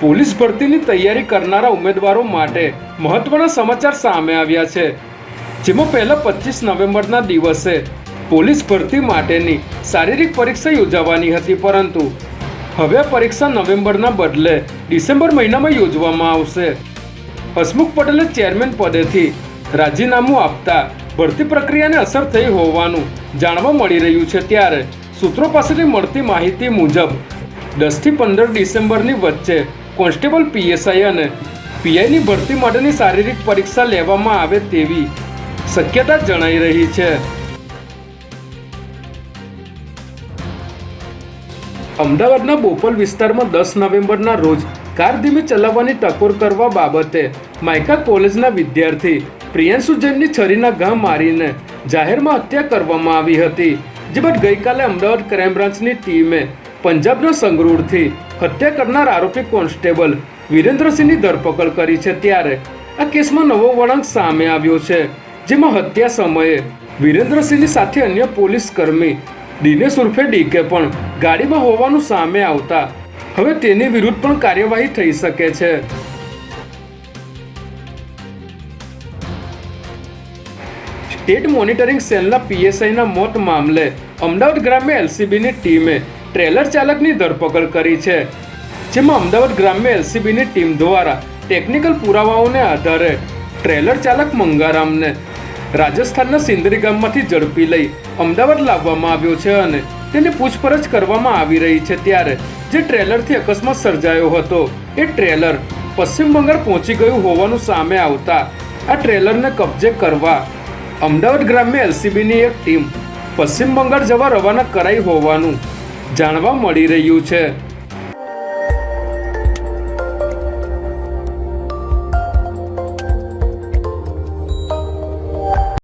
Police ભરતીની તૈયારી કરનારા ઉમેદવારો માટે મહત્વના સમાચાર સામે આવ્યા છે. જેમાં પહેલા પચીસ નવેમ્બરના દિવસે પોલીસ ભરતી માટેની શારીરિક પરીક્ષા યોજાવાની હતી પરંતુ હવે પરીક્ષા નવેમ્બરના બદલે ડિસેમ્બર મહિનામાં યોજવામાં આવશે. હસમુખ પટેલે ચેરમેન પદેથી રાજીનામું આપતા ભરતી પ્રક્રિયાને અસર થઈ હોવાનું જાણવા મળી રહ્યું છે ત્યારે સૂત્રો પાસેથી મળતી માહિતી મુજબ દસથી પંદર ડિસેમ્બરની વચ્ચે કોન્સ્ટેબલ પીએસઆઈ અને પીઆઈની ભરતી માટેની શારીરિક પરીક્ષા લેવામાં આવે તેવી શક્યતા જણાઈ રહી છે. અમદાવાદના બોપલ વિસ્તારમાં દસ નવેમ્બરના રોજ કાર ધીમે ચલાવવાની ટકોર કરવા બાબતે માયકા કોલેજના વિદ્યાર્થી પ્રિયાંશુ જૈનની છરીના ઘા મારીને જાહેરમાં હત્યા કરવામાં આવી હતી, જે બાદ ગઈકાલે અમદાવાદ ક્રાઇમ બ્રાન્ચની ટીમે પંજાબના સંગરૂરથી હત્યા કરનાર આરોપી કોન્સ્ટેબલ વિરેન્દ્રસિંહની ધરપકડ કરી છે ત્યારે આ કેસમાં નવો વળાંક સામે આવ્યો છે, જેમાં હત્યા સમયે વિરેન્દ્રસિંહની સાથે અન્ય પોલીસ કર્મી દિનેશ ઉર્ફે ડીકે પણ ગાડીમાં હોવાનું સામે આવતા હવે તેની વિરુદ્ધ પણ કાર્યવાહી થઈ શકે છે. સ્ટેટ મોનિટરિંગ સેલના પીએસઆઈના મોત મામલે અમદાવાદ ગ્રામ્ય એલસીબીની ટીમે ટ્રેલર ચાલકની ધરપકડ કરી છે, જેમાં અમદાવાદ ગ્રામ્ય એલસીબીની ટીમ દ્વારા ટેકનિકલ પુરાવાઓને આધારે ટ્રેલર ચાલક મંગારામને રાજસ્થાનના સિંદરી ગામમાંથી ઝડપી લઈ અમદાવાદ લાવવામાં આવ્યો છે અને તેની પૂછપરછ કરવામાં આવી રહી છે ત્યારે જે ટ્રેલરથી અકસ્માત સર્જાયો હતો, એ ટ્રેલર પશ્ચિમ બંગાળ પહોંચી ગયું હોવાનું સામે આવતા આ ટ્રેલરને કબજે કરવા અમદાવાદ ગ્રામ્ય એલસીબીની એક ટીમ પશ્ચિમ બંગાળ જવા રવાના કરાઈ હોવાનું જાણવા મળી રહ્યું છે.